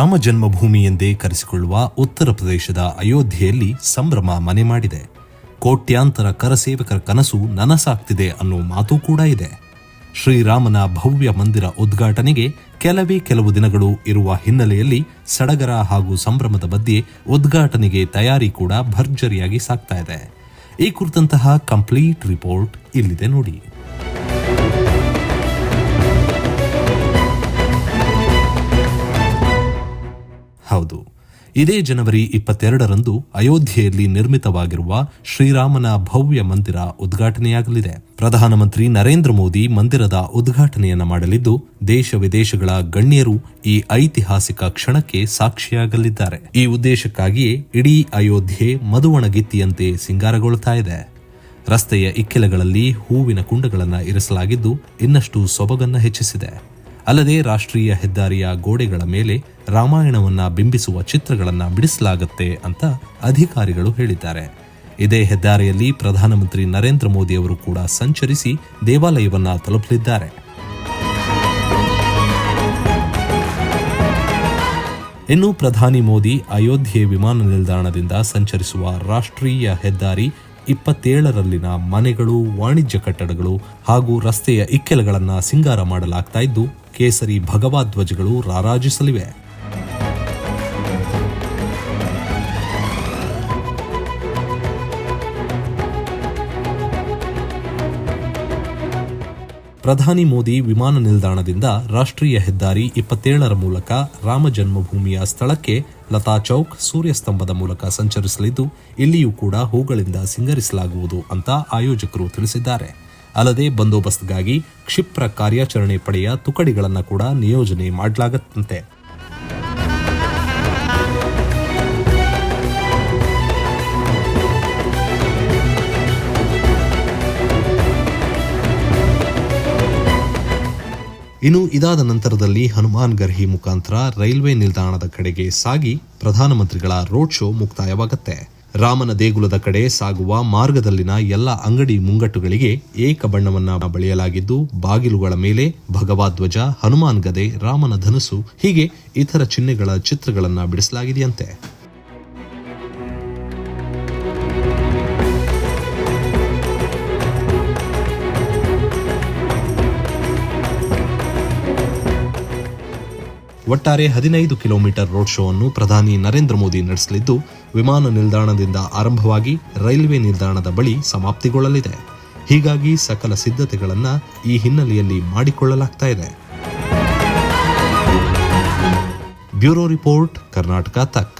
ರಾಮ ಜನ್ಮಭೂಮಿ ಎಂದೇ ಕರೆಸಿಕೊಳ್ಳುವ ಉತ್ತರ ಪ್ರದೇಶದ ಅಯೋಧ್ಯೆಯಲ್ಲಿ ಸಂಭ್ರಮ ಮನೆ ಮಾಡಿದೆ. ಕೋಟ್ಯಾಂತರ ಕರಸೇವಕರ ಕನಸು ನನಸಾಗ್ತಿದೆ ಅನ್ನೋ ಮಾತು ಕೂಡ ಇದೆ. ಶ್ರೀರಾಮನ ಭವ್ಯ ಮಂದಿರ ಉದ್ಘಾಟನೆಗೆ ಕೆಲವೇ ಕೆಲವು ದಿನಗಳು ಇರುವ ಹಿನ್ನೆಲೆಯಲ್ಲಿ ಸಡಗರ ಹಾಗೂ ಸಂಭ್ರಮದ ಮಧ್ಯೆ ಉದ್ಘಾಟನೆಗೆ ತಯಾರಿ ಕೂಡ ಭರ್ಜರಿಯಾಗಿ ಸಾಗ್ತಾ ಇದೆ. ಈ ಕುರಿತಂತಹ ಕಂಪ್ಲೀಟ್ ರಿಪೋರ್ಟ್ ಇಲ್ಲಿದೆ ನೋಡಿ. ಹೌದು. ಇದೇ ಜನವರಿ ಇಪ್ಪತ್ತೆರಡರಂದು ಅಯೋಧ್ಯೆಯಲ್ಲಿ ನಿರ್ಮಿತವಾಗಿರುವ ಶ್ರೀರಾಮನ ಭವ್ಯ ಮಂದಿರ ಉದ್ಘಾಟನೆಯಾಗಲಿದೆ. ಪ್ರಧಾನಮಂತ್ರಿ ನರೇಂದ್ರ ಮೋದಿ ಮಂದಿರದ ಉದ್ಘಾಟನೆಯನ್ನು ಮಾಡಲಿದ್ದು, ದೇಶ ವಿದೇಶಗಳ ಗಣ್ಯರು ಈ ಐತಿಹಾಸಿಕ ಕ್ಷಣಕ್ಕೆ ಸಾಕ್ಷಿಯಾಗಲಿದ್ದಾರೆ. ಈ ಉದ್ದೇಶಕ್ಕಾಗಿಯೇ ಇಡೀ ಅಯೋಧ್ಯೆ ಮದುವಣಗಿತ್ತಿಯಂತೆ ಸಿಂಗಾರಗೊಳ್ಳುತ್ತಾ ಇದೆ. ರಸ್ತೆಯ ಇಕ್ಕೆಲಗಳಲ್ಲಿ ಹೂವಿನ ಕುಂಡಗಳನ್ನು ಇರಿಸಲಾಗಿದ್ದು, ಇನ್ನಷ್ಟು ಸೊಬಗನ್ನು ಹೆಚ್ಚಿಸಿದೆ. ಅಲ್ಲದೆ ರಾಷ್ಟ್ರೀಯ ಹೆದ್ದಾರಿಯ ಗೋಡೆಗಳ ಮೇಲೆ ರಾಮಾಯಣವನ್ನ ಬಿಂಬಿಸುವ ಚಿತ್ರಗಳನ್ನ ಬಿಡಿಸಲಾಗುತ್ತೆ ಅಂತ ಅಧಿಕಾರಿಗಳು ಹೇಳಿದ್ದಾರೆ. ಇದೇ ಹೆದ್ದಾರಿಯಲ್ಲಿ ಪ್ರಧಾನಮಂತ್ರಿ ನರೇಂದ್ರ ಮೋದಿ ಅವರು ಕೂಡ ಸಂಚರಿಸಿ ದೇವಾಲಯವನ್ನ ತಲುಪಲಿದ್ದಾರೆ. ಇನ್ನು ಪ್ರಧಾನಿ ಮೋದಿ ಅಯೋಧ್ಯೆ ವಿಮಾನ ನಿಲ್ದಾಣದಿಂದ ಸಂಚರಿಸುವ ರಾಷ್ಟ್ರೀಯ ಹೆದ್ದಾರಿ ಇಪ್ಪತ್ತೇಳರಲ್ಲಿನ ಮನೆಗಳು ವಾಣಿಜ್ಯ ಕಟ್ಟಡಗಳು ಹಾಗೂ ರಸ್ತೆಯ ಇಕ್ಕೆಲಗಳನ್ನು ಸಿಂಗಾರ ಮಾಡಲಾಗ್ತಾ ಇದ್ದು ಕೇಸರಿ ಭಗವಾ ಧ್ವಜಗಳು ರಾರಾಜಿಸಲಿವೆ. ಪ್ರಧಾನಿ ಮೋದಿ ವಿಮಾನ ನಿಲ್ದಾಣದಿಂದ ರಾಷ್ಟ್ರೀಯ ಹೆದ್ದಾರಿ ಇಪ್ಪತ್ತೇಳರ ಮೂಲಕ ರಾಮ ಜನ್ಮಭೂಮಿಯ ಸ್ಥಳಕ್ಕೆ ಲತಾ ಚೌಕ್ ಸೂರ್ಯಸ್ತಂಭದ ಮೂಲಕ ಸಂಚರಿಸಲಿದ್ದು, ಇಲ್ಲಿಯೂ ಕೂಡ ಹೂಗಳಿಂದ ಸಿಂಗರಿಸಲಾಗುವುದು ಅಂತ ಆಯೋಜಕರು ತಿಳಿಸಿದ್ದಾರೆ. ಅಲ್ಲದೆ ಬಂದೋಬಸ್ತ್ಗಾಗಿ ಕ್ಷಿಪ್ರ ಕಾರ್ಯಾಚರಣೆ ಪಡೆಯ ತುಕಡಿಗಳನ್ನು ಕೂಡ ನಿಯೋಜನೆ ಮಾಡಲಾಗತ್ತಂತೆ. ಇನ್ನು ಇದಾದ ನಂತರದಲ್ಲಿ ಹನುಮಾನ್ ಗರ್ಹಿ ಮುಖಾಂತರ ರೈಲ್ವೆ ನಿಲ್ದಾಣದ ಕಡೆಗೆ ಸಾಗಿ ಪ್ರಧಾನಮಂತ್ರಿಗಳ ರೋಡ್ ಶೋ ಮುಕ್ತಾಯವಾಗುತ್ತೆ. ರಾಮನ ದೇಗುಲದ ಕಡೆ ಸಾಗುವ ಮಾರ್ಗದಲ್ಲಿನ ಎಲ್ಲ ಅಂಗಡಿ ಮುಂಗಟ್ಟುಗಳಿಗೆ ಏಕ ಬಣ್ಣವನ್ನ ಬಳಿಯಲಾಗಿದ್ದು, ಬಾಗಿಲುಗಳ ಮೇಲೆ ಭಗವಾಧ್ವಜ ಹನುಮಾನ್ ಗದೆ, ರಾಮನ ಧನುಸು ಹೀಗೆ ಇತರ ಚಿಹ್ನೆಗಳ ಚಿತ್ರಗಳನ್ನ ಬಿಡಿಸಲಾಗಿದೆಯಂತೆ. ಒಟ್ಟಾರೆ ಹದಿನೈದು ಕಿಲೋಮೀಟರ್ ರೋಡ್ ಶೋ ಅನ್ನು ಪ್ರಧಾನಿ ನರೇಂದ್ರ ಮೋದಿ ನಡೆಸಲಿದ್ದು, ವಿಮಾನ ನಿಲ್ದಾಣದಿಂದ ಆರಂಭವಾಗಿ ರೈಲ್ವೆ ನಿಲ್ದಾಣದ ಬಳಿ ಸಮಾಪ್ತಿಗೊಳ್ಳಲಿದೆ. ಹೀಗಾಗಿ ಸಕಲ ಸಿದ್ಧತೆಗಳನ್ನು ಈ ಹಿನ್ನೆಲೆಯಲ್ಲಿ ಮಾಡಿಕೊಳ್ಳಲಾಗ್ತಾ ಇದೆ. ಬ್ಯೂರೋ ರಿಪೋರ್ಟ್, ಕರ್ನಾಟಕ ತಕ್.